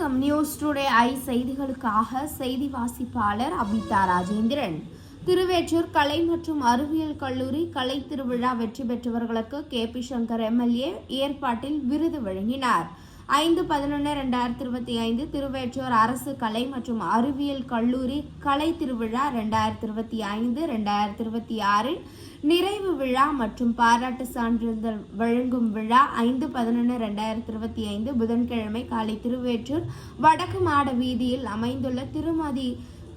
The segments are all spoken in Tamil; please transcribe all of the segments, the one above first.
வணக்கம் நியூஸ் டுடே ஐ செய்திகளுக்காக செய்தி வாசிப்பாளர் அபிதா ராஜேந்திரன். திருவேற்றூர் கலை மற்றும் அறிவியல் கல்லூரி கலை திருவிழா வெற்றி பெற்றவர்களுக்கு கே. பி. சங்கர் எம்எல்ஏ ஏற்பாட்டில் விருது வழங்கினார். ஐந்து பதினொன்று ரெண்டாயிரத்தி இருபத்தி ஐந்து திருவேற்றூர் அரசு கலை மற்றும் அறிவியல் கல்லூரி கலை திருவிழா ரெண்டாயிரத்தி இருபத்தி ஐந்து ரெண்டாயிரத்தி இருபத்தி ஆறு நிறைவு விழா மற்றும் பாராட்டு சான்றிதழ் வழங்கும் விழா ஐந்து பதினொன்று ரெண்டாயிரத்தி இருபத்தி ஐந்து புதன்கிழமை காலை திருவேற்றூர் வடக்கு மாட வீதியில் அமைந்துள்ள திருமதி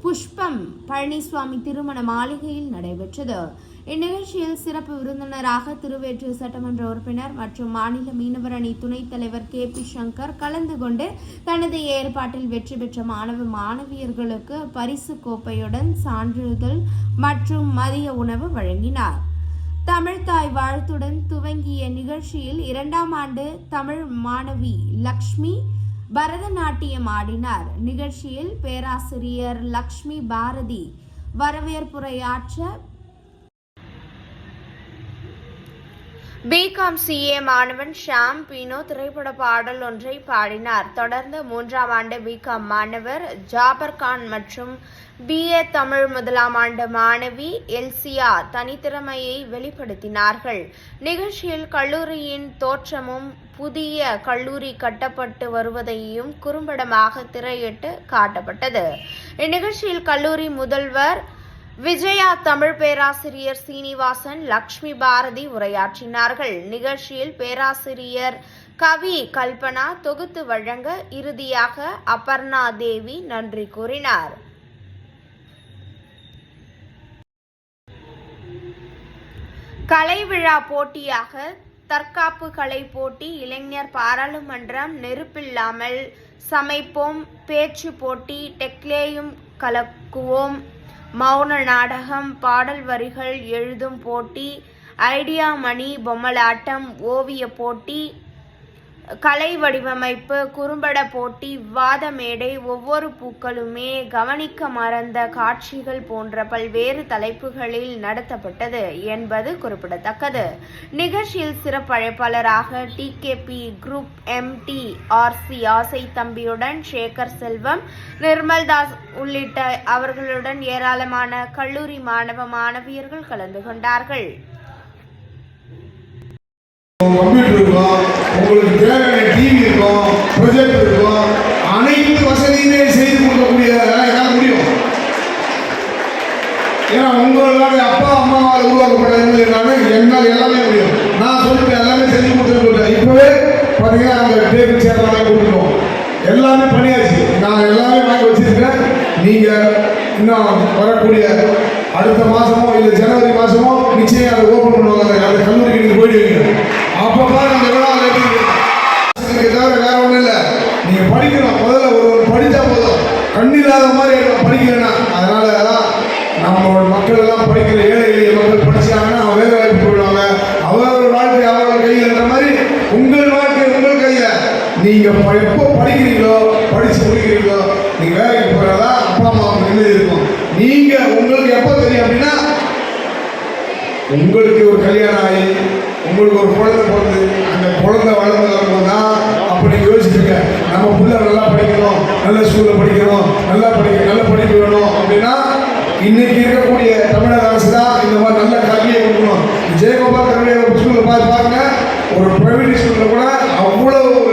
புஷ்பம் பழனிசுவாமி திருமண மாளிகையில் நடைபெற்றது. இந்நிகழ்ச்சியில் சிறப்பு விருந்தினராக திருவேற்றூர் சட்டமன்ற உறுப்பினர் மற்றும் மாநில மீனவர் அணி துணைத் தலைவர் கே பி சங்கர் கலந்து கொண்டு தனது ஏற்பாட்டில் வெற்றி பெற்ற மாணவ மாணவியர்களுக்கு பரிசு கோப்பையுடன் சான்றிதழ் மற்றும் மதிய உணவு வழங்கினார். தமிழ்தாய் வாழ்த்துடன் துவங்கிய நிகழ்ச்சியில் இரண்டாம் ஆண்டு தமிழ் மாணவி லக்ஷ்மி பரதநாட்டியம் ஆடினார். நிகழ்ச்சியில் பேராசிரியர் லக்ஷ்மி பாரதி வரவேற்புரையாற்ற பிகாம் சிஏ மாணவன் ஷாம் பீனோ திரைப்பட பாடல் ஒன்றை பாடினார். தொடர்ந்து மூன்றாம் ஆண்டு பிகாம் மாணவர் ஜாபர் கான் மற்றும் பிஏ தமிழ் முதலாம் ஆண்டு மாணவி எல்சியா தனித்திறமையை வெளிப்படுத்தினார்கள். நிகழ்ச்சியில் கல்லூரியின் தோற்றமும் புதிய கல்லூரி கட்டப்பட்டு வருவதையும் குறும்படமாக திரையிட்டு காட்டப்பட்டது. இந்நிகழ்ச்சியில் கல்லூரி முதல்வர் விஜயா தமிழ் பேராசிரியர் சீனிவாசன் லக்ஷ்மி பாரதி உரையாற்றினார்கள். நிகழ்ச்சியில் பேராசிரியர் கவி கல்பனா தொகுத்து வழங்க இறுதியாக அபர்ணா தேவி நன்றி கூறினார். கலை விழா போட்டியாக தற்காப்பு கலை போட்டி இளைஞர் பாராளுமன்றம் நெருப்பில்லாமல் சமைப்போம் பேச்சு போட்டி டெக்லேயும் கலக்குவோம். மௌன நாடகம் பாடல் வரிகள் எழுதும் போட்டி ஐடியா மணி பொம்மலாட்டம் ஓவிய போட்டி கலை வடிவமைப்பு குறும்பட போட்டி விவாத மேடை ஒவ்வொரு பூக்களுமே கவனிக்க மறந்த காட்சிகள் போன்ற பல்வேறு தலைப்புகளில் நடத்தப்பட்டது என்பது குறிப்பிடத்தக்கது. நிகழ்ச்சியில் சிறப்பழைப்பாளராக T K TKP group MD RC ஆசை தம்பியுடன் சேகர் செல்வம் நிர்மல்தாஸ் உள்ளிட்ட அவர்களுடன் ஏராளமான கல்லூரி மாணவ மாணவியர்கள் கலந்து கொண்டார்கள். கம்ப்யூட்டர் இருக்கும் உங்களுக்கு தேவையான டிவி இருக்கும் ப்ரொஜெக்டர் இருக்கும் அனைத்து வசதியுமே செய்து கொடுக்கக்கூடிய என்னால் முடியும். ஏன்னா உங்களால அப்பா அம்மாவால் உருவாக்கப்பட்டது எல்லாமே என்னால் எல்லாமே முடியும். நான் சொல்லிட்டு எல்லாமே செஞ்சு கொடுத்துருக்கேன் இப்போவே பார்த்தீங்கன்னா அந்த டேபிள் சேர் எல்லாமே கொடுத்துருவோம் எல்லாமே பண்ணியாச்சு. நான் எல்லாமே வாங்கி வச்சிருக்கேன். நீங்கள் இன்னும் வரக்கூடிய அடுத்த மாதமோ இல்லை ஜனவரி மாதமோ நிச்சயம் அதை ஓப்பன் பண்ணுவாங்க. அந்த கல்லூரிக்கு நீங்கள் எப்போ படிக்கிறீங்களோ படிச்சு முடிக்கிறீங்களோ நீங்கள் வேலைக்கு போறதா அப்பா அம்மா நிம்மதி இருக்கும். நீங்கள் உங்களுக்கு எப்போ தெரியும் அப்படின்னா உங்களுக்கு ஒரு கல்யாணம் ஆகி உங்களுக்கு ஒரு குழந்தை பிறந்து அந்த குழந்தை வளர்ந்து வரும்போது தான் அப்போ நீங்கள் நம்ம பிள்ளை நல்லா படிக்கணும் நல்ல ஸ்கூலில் படிக்கணும் நல்லா படிக்க நல்ல படிப்பு வேணும் அப்படின்னா இன்னைக்கு இருக்கக்கூடிய தமிழக அரசு தான் இந்த மாதிரி நல்ல கல்வியை கொடுக்கணும். ஜெயகோபால் கல்வியை ஸ்கூலில் பார்த்து பாருங்க ஒரு பிரைவேட் ஸ்கூலில் கூட அவ்வளோ ஒரு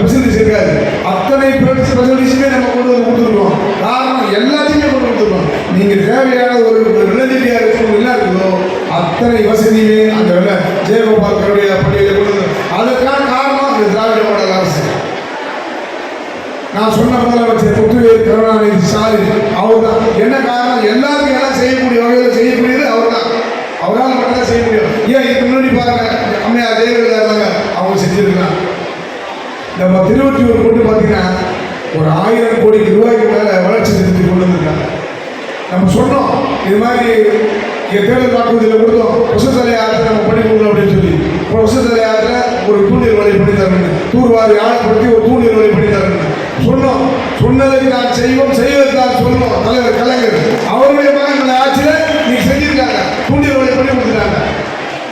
ஃபெசிலிட்டிஸ் இருக்காது அத்தனை ஃபெசிலிட்டிஸுமே நம்ம கொண்டு வந்து கொடுத்துருக்கோம். காரணம் எல்லாத்தையுமே கொண்டு கொடுத்துருக்கோம். நீங்கள் தேவையான ஒரு ரிலேட்டிவியாக இருக்கும் என்ன இருக்குதோ அத்தனை வசதியுமே அந்த வெள்ள ஜெயகோபால் கருடைய பள்ளியில் கொண்டு வந்து அதுக்கான காரணம் இந்த திராவிட மாடல் அரசு. நான் சொன்ன முதலமைச்சர் முத்துவேல் கருணாநிதி ஸ்டாலின் அவர் தான் என்ன காரணம்? எல்லாருக்கும் இருபத்தி ஒரு கோடி பார்த்தீங்கன்னா ஒரு ஆயிரம் கோடி ரூபாய்க்கு மேலே வளர்ச்சி திட்டத்தை கொண்டு வந்திருக்காங்க. நம்ம சொன்னோம் இது மாதிரி என் தேர்தல் வாக்குறுதியில் கொடுத்தோம் வசதலை ஆற்றில் நம்ம பண்ணி கொடுக்கணும் அப்படின்னு சொல்லி. இப்போ வசதலை ஆற்றில் ஒரு தூண்டில் வழி பண்ணி தரணும். தூர்வாரி ஆழப்படுத்தி ஒரு தூண்டில் வழி பண்ணி தரணும். சொன்னோம் சொன்னதை நான் செய்வோம் செய்வதை நான் சொல்லணும் தலைவர் கலைஞர். அவருடைய மகன் ஆட்சியில் நீ செஞ்சிருக்காங்க. தூண்டில் வழி பண்ணி கொடுத்துட்டாங்க.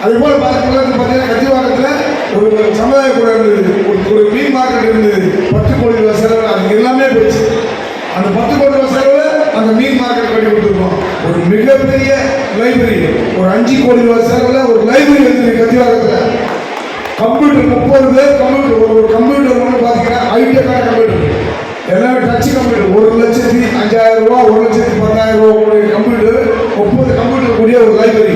அது போல் பார்க்கும்போது பார்த்தீங்கன்னா கத்திவாரத்தில் ஒரு சமுதாய கூட இருந்தது ஒரு ஒரு மீன் மார்க்கெட் இருந்தது பத்து கோடி ரூபாய் செலவு அது எல்லாமே போச்சு அந்த பத்து கோடி ரூபாய் செலவு அந்த மீன் மார்க்கெட் கட்டி கொடுத்துருக்கோம் ஒரு மிகப்பெரிய லைப்ரரி ஒரு அஞ்சு கோடி ரூபாய் செலவில் ஒரு லைப்ரரி வந்து கத்திவாக்கத்தில். கம்ப்யூட்டர் முப்பது பேர் கம்ப்யூட்டர் ஒரு ஒரு கம்ப்யூட்டர் ஒன்று பார்த்தீங்கன்னா ஹைடெக்கான கம்ப்யூட்டர் எல்லாமே டச் கம்ப்யூட்டர் ஒரு லட்சத்தி அஞ்சாயிரம் ரூபா ஒரு லட்சத்தி பத்தாயிரம் ரூபா கூடிய கம்ப்யூட்டர் முப்பது கம்ப்யூட்டர் கூடிய ஒரு லைப்ரரி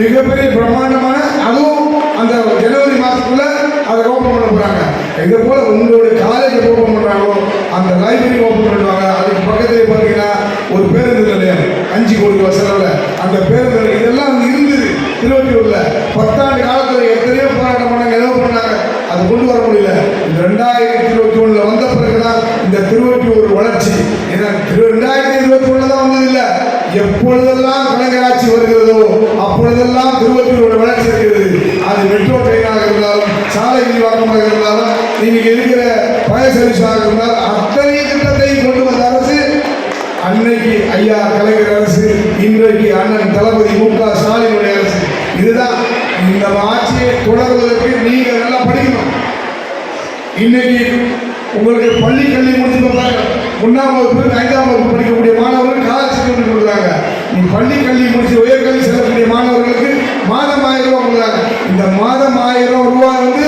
மிகப்பெரிய பிரம்மாண்டமான அதுவும் அந்த ஜனவரி மாதத்துக்குள்ள அதை ஓப்பன் பண்ண போகிறாங்க இதே போல உங்களுடைய காலேஜ் ஓப்பன் பண்ணுறாங்களோ அந்த லைப்ரரி ஓப்பன் பண்ணுவாங்க அதுக்கு பக்கத்துலேயே பார்த்தீங்கன்னா ஒரு பேருந்து நிலையம். அஞ்சு கோடி ரூபாய் செலவில் அந்த பேருந்து பத்தாண்டு காலத்தில் எத்தனையோ போராட்டம் பண்ணாங்க ஏதோ பண்ணாங்க. அதை கொண்டு வர முடியல. இந்த ரெண்டாயிரத்தி இருபத்தி ஒண்ணுல வந்த பிறகுதான் இந்த திருவொற்றியூர் வளர்ச்சி. ஏன்னா திரு ரெண்டாயிரத்தி இருபத்தி ஒண்ணுல தான் வந்தது இல்லை எப்பொழுதெல்லாம் கலைஞர் ஆட்சி வருகிறதோ அப்பொழுதெல்லாம் திருவொற்றியூரோட வளர்ச்சி இருக்கிறது. அது மெட்ரோ ட்ரெயினாக இருந்தாலும் சாலை விரிவாக்கமாக இருந்தாலும் இன்னைக்கு இருக்கிற பயண சர்வீஸாக இருந்தாலும் அத்தனை திட்டத்தையும் கொண்டு வந்த அரசு அன்னைக்கு ஐயா கலைஞர் அரசு இன்றைக்கு அண்ணன் தளபதி மு க ஸ்டாலினுடைய அரசு இதுதான் இந்த ஆட்சியை தொடர்வதற்கு நீங்க நல்லா படிக்கணும் இன்னைக்கு உங்களுக்கு பள்ளி கல்வி முடிச்சிருப்பாங்க ஒன்றாம் வகுப்பு ஐந்தாம் வகுப்பு படிக்கக்கூடிய மாணவர்கள் காலட்சேபம் கொடுக்குறாங்க. நீ பள்ளி கல்வி முடிச்சு உயர்கல்வி செல்லக்கூடிய மாணவர்களுக்கு மாதம் ஆயிரம் ரூபாய் கொடுக்குறாங்க. இந்த மாதம் ஆயிரம் ரூபாய் வந்து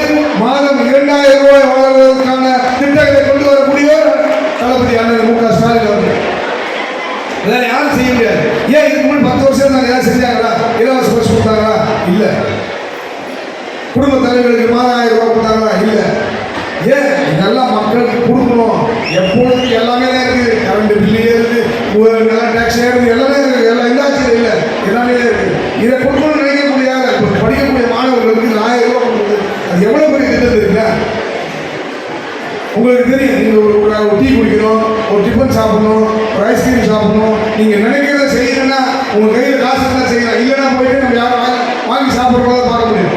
மக்களுக்கு கொடுக்கணும். எப்பொழுது எல்லாமே தான் இருக்குது கரண்ட் பில்லு ஏறுது நல்லா டேக்ஸ் ஏறுது எல்லாமே இருக்குது எல்லாம் எந்த ஆட்சியும் இல்லை. எல்லாமே இருக்குது இதை கொடுக்கணும்னு நினைக்கக்கூடிய படிக்கக்கூடிய மாணவர்களுக்கு ஆயிரம் ரூபாய் கொடுக்குது அது எவ்வளோ பெரிய திட்டம் இருக்குல்ல உங்களுக்கு தெரியும். நீங்கள் ஒரு ஒரு டீ குடிக்கணும் ஒரு டிஃபன் சாப்பிடணும் ஒரு ஐஸ்கிரீம் சாப்பிடணும். நீங்கள் நினைக்கிறத செய்யணும்னா உங்கள் கையில் காசு தான் செய்யலாம். இல்லைன்னா போயிட்டு நம்ம யாரும் வாங்கி வாங்கி பார்க்க முடியும்.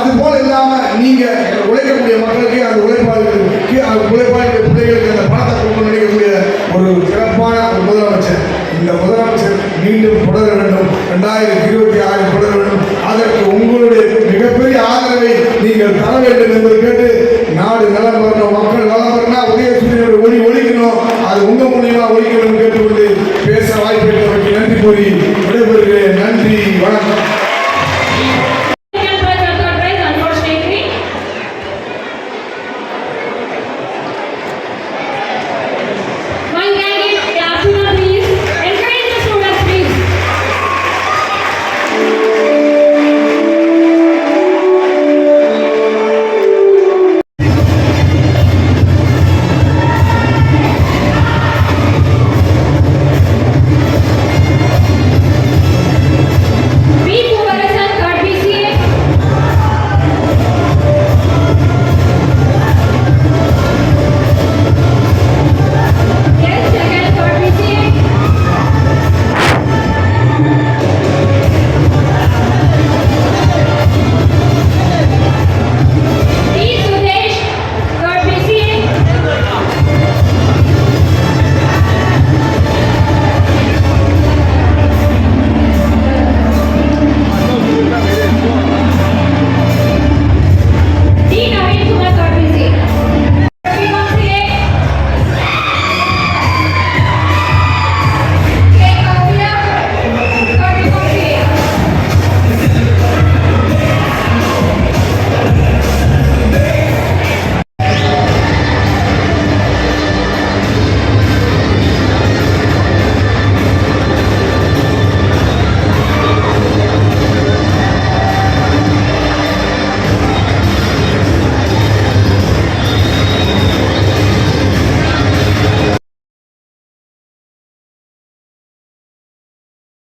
அது போல இல்லாம நீங்க உழைக்கக்கூடிய மக்களுக்கு அந்த உழைப்பாளர்களுக்கு அந்த உழைப்பாளர்கள் பிள்ளைகளுக்கு அந்த பணத்தை கொடுக்க நினைக்கக்கூடிய ஒரு சிறப்பான முதலமைச்சர். இந்த முதலமைச்சர் மீண்டும் தொடர வேண்டும். ரெண்டாயிரத்தி இருபத்தி ஆறு தொடர வேண்டும். அதற்கு உங்களுடைய மிகப்பெரிய ஆதரவை நீங்கள் தர வேண்டும் என்று கேட்டு நாடு நலம் பெறணும் மக்கள் நலம் பெறணும் உதயசூரியனுடைய ஒளி ஒழிக்கணும் அது உங்க மூலியமா ஒழிக்கணும் கேட்டு